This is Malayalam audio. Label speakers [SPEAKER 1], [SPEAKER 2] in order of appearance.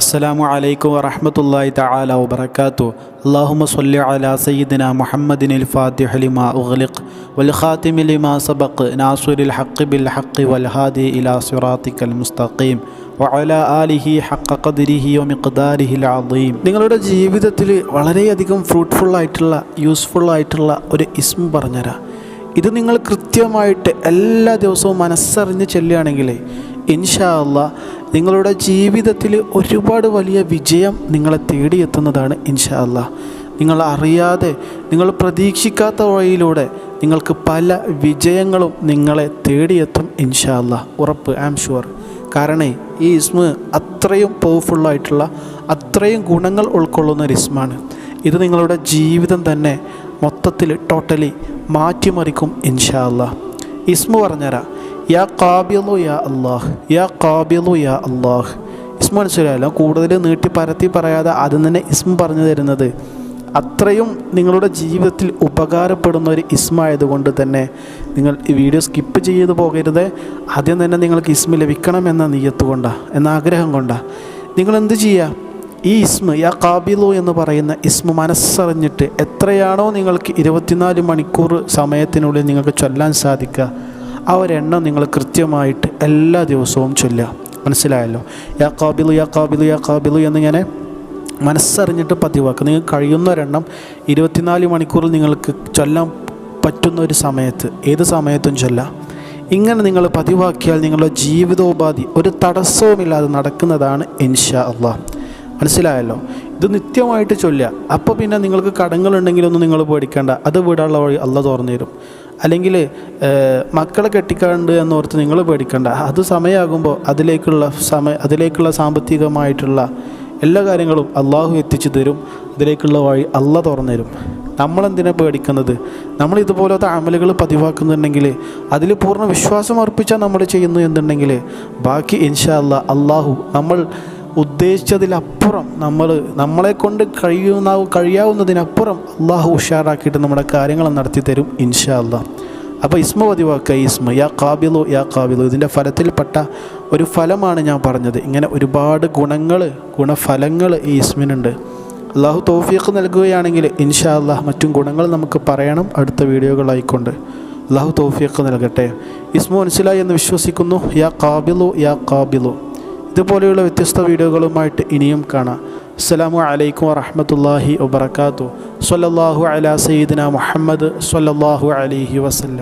[SPEAKER 1] അസ്സലാമു അലൈക്കും വറഹ്മത്തുള്ളാഹി തആല വബറകാതു അല്ലാഹുമ്മ സ്വല്ലി അലാ സയ്യിദിന മുഹമ്മദിനിൽ ഫാത്തിഹ ലിമാ ഉഗ്ലിഖ് വൽ ഖാതിമി ലിമാ സബഖ് നാസുരിൽ ഹഖ് ബിൽ ഹഖ് വൽ ഹാദി ഇലാ സിറാത്തിക്കൽ മുസ്തഖീം വഅല ആലിഹി ഹഖ ഖദ്രിഹി വമിഖ്ദാരിഹിൽ അദീം നിങ്ങളുടെ ജീവിതത്തിൽ വളരെയധികം ഫ്രൂട്ട്ഫുൾ ആയിട്ടുള്ള യൂസ്ഫുൾ ആയിട്ടുള്ള ഒരു ഇസ്മ പറഞ്ഞുതരാം ഇത് നിങ്ങൾ കൃത്യമായിട്ട് എല്ലാ ദിവസവും മനസ്സറിഞ്ഞ് ചെല്ലുകയാണെങ്കിൽ ഇൻഷാ അള്ളാ നിങ്ങളുടെ ജീവിതത്തിൽ ഒരുപാട് വലിയ വിജയം നിങ്ങളെ തേടിയെത്തുന്നതാണ് ഇൻഷാ അള്ളാ നിങ്ങൾ അറിയാതെ നിങ്ങൾ പ്രതീക്ഷിക്കാത്ത വഴിയിലൂടെ നിങ്ങൾക്ക് പല വിജയങ്ങളും നിങ്ങളെ തേടിയെത്തും ഇൻഷാ അള്ളാ ഉറപ്പ് ഐ ആം ഷുവർ കാരണം ഈ ഇസ്മ അത്രയും പവർഫുള്ളായിട്ടുള്ള അത്രയും ഗുണങ്ങൾ ഉൾക്കൊള്ളുന്ന ഒരു ഇസ്മാണ്. ഇത് നിങ്ങളുടെ ജീവിതം തന്നെ മൊത്തത്തിൽ ടോട്ടലി മാറ്റിമറിക്കും ഇൻഷാ അള്ളാഹ് ഇസ്മു പറഞ്ഞുതരാം. യാ കാബിലു യാ അള്ളാഹ് യാ കാബിലു യാ അള്ളാഹ് ഇസ്മു മനസ്സിലായല്ലോ കൂടുതൽ നീട്ടി പരത്തി പറയാതെ ആദ്യം തന്നെ ഇസ്മു പറഞ്ഞു തരുന്നത്. അത്രയും നിങ്ങളുടെ ജീവിതത്തിൽ ഉപകാരപ്പെടുന്ന ഒരു ഇസ്മായതുകൊണ്ട് തന്നെ നിങ്ങൾ ഈ വീഡിയോ സ്കിപ്പ് ചെയ്ത് പോകരുത്. ആദ്യം തന്നെ നിങ്ങൾക്ക് ഇസ്മ ലഭിക്കണമെന്ന നീയത്ത് കൊണ്ടാണ് എന്ന ആഗ്രഹം കൊണ്ടാണ് നിങ്ങൾ എന്ത് ചെയ്യുക ഈ ഇസ്മ യാ കാബിലു എന്ന് പറയുന്ന ഇസ്മ മനസ്സറിഞ്ഞിട്ട് എത്രയാണോ നിങ്ങൾക്ക് ഇരുപത്തിനാല് മണിക്കൂർ സമയത്തിനുള്ളിൽ നിങ്ങൾക്ക് ചൊല്ലാൻ സാധിക്കുക ആ ഒരെണ്ണം നിങ്ങൾ കൃത്യമായിട്ട് എല്ലാ ദിവസവും ചൊല്ലുക. മനസ്സിലായല്ലോ? യാ കാബിലു യാ കാബിലു യാ കാബിലു എന്നിങ്ങനെ മനസ്സറിഞ്ഞിട്ട് പതിവാക്കുക. നിങ്ങൾക്ക് കഴിയുന്ന ഒരെണ്ണം ഇരുപത്തിനാല് മണിക്കൂറിൽ നിങ്ങൾക്ക് ചൊല്ലാൻ പറ്റുന്ന ഒരു സമയത്ത് ഏത് സമയത്തും ചൊല്ലാം ഇങ്ങനെ നിങ്ങൾ പതിവാക്കിയാൽ നിങ്ങളുടെ ജീവിതോപാധി ഒരു തടസ്സവുമില്ലാതെ നടക്കുന്നതാണ് ഇൻഷാ അള്ളാഹ്. മനസ്സിലായല്ലോ? ഇത് നിത്യമായിട്ട് ചൊല്ലുക. അപ്പോൾ പിന്നെ നിങ്ങൾക്ക് കടങ്ങളുണ്ടെങ്കിലൊന്നും നിങ്ങൾ പേടിക്കേണ്ട. അത് വിടാനുള്ള വഴി അല്ല തുറന്നു തരും. അല്ലെങ്കിൽ മക്കളെ കെട്ടിക്കാണ്ട് എന്നോർത്ത് നിങ്ങൾ പേടിക്കേണ്ട. അത് സമയമാകുമ്പോൾ അതിലേക്കുള്ള സമയ അതിലേക്കുള്ള സാമ്പത്തികമായിട്ടുള്ള എല്ലാ കാര്യങ്ങളും അള്ളാഹു എത്തിച്ചു തരും. അതിലേക്കുള്ള വഴി അല്ല തുറന്നു തരും. നമ്മളെന്തിനാണ് പേടിക്കുന്നത്? നമ്മൾ ഇതുപോലത്തെ അമലുകൾ പതിവാക്കുന്നുണ്ടെങ്കിൽ അതിൽ പൂർണ വിശ്വാസം അർപ്പിച്ചാൽ നമ്മൾ ചെയ്യുന്നു എന്നുണ്ടെങ്കിൽ ബാക്കി ഇൻഷാ അള്ളാഹു നമ്മൾ ഉദ്ദേശിച്ചതിലപ്പുറം നമ്മൾ നമ്മളെ കൊണ്ട് കഴിയുന്ന കഴിയാവുന്നതിനപ്പുറം അള്ളാഹു ഉഷാറാക്കിയിട്ട് നമ്മുടെ കാര്യങ്ങൾ നടത്തി തരും ഇൻഷാ അല്ലാ അപ്പോൾ ഇസ്മ പതിവാക്കുക ഇസ്മ. യാ കാബിലോ യാ കാബിലോ ഇതിന്റെ ഫലത്തിൽപ്പെട്ട ഒരു ഫലമാണ് ഞാൻ പറഞ്ഞത്. ഇങ്ങനെ ഒരുപാട് ഗുണങ്ങൾ ഗുണഫലങ്ങൾ ഈ ഇസ്മിനുണ്ട്. അള്ളാഹു തോഫീഖ് നൽകുകയാണെങ്കിൽ ഇൻഷാ അള്ളാഹ് മറ്റും ഗുണങ്ങൾ നമുക്ക് പറയണം അടുത്ത വീഡിയോകളായിക്കൊണ്ട്. അള്ളാഹു തോഫീഖ് നൽകട്ടെ. ഇസ്മു മനസ്സിലായി എന്ന് വിശ്വസിക്കുന്നു. യാ കാബിലോ യാ കാബിലു ഇതുപോലെയുള്ള വ്യത്യസ്ത വീഡിയോകളുമായിട്ട് ഇനിയും കാണാം. അസ്സലാമു അലൈക്കും വറഹമത്തല്ലാഹി വബർക്കാത്തു സല്ലാഹു അല സയ്യിദിന മുഹമ്മദ് സല്ലാഹു അലൈഹി വസല്ലം.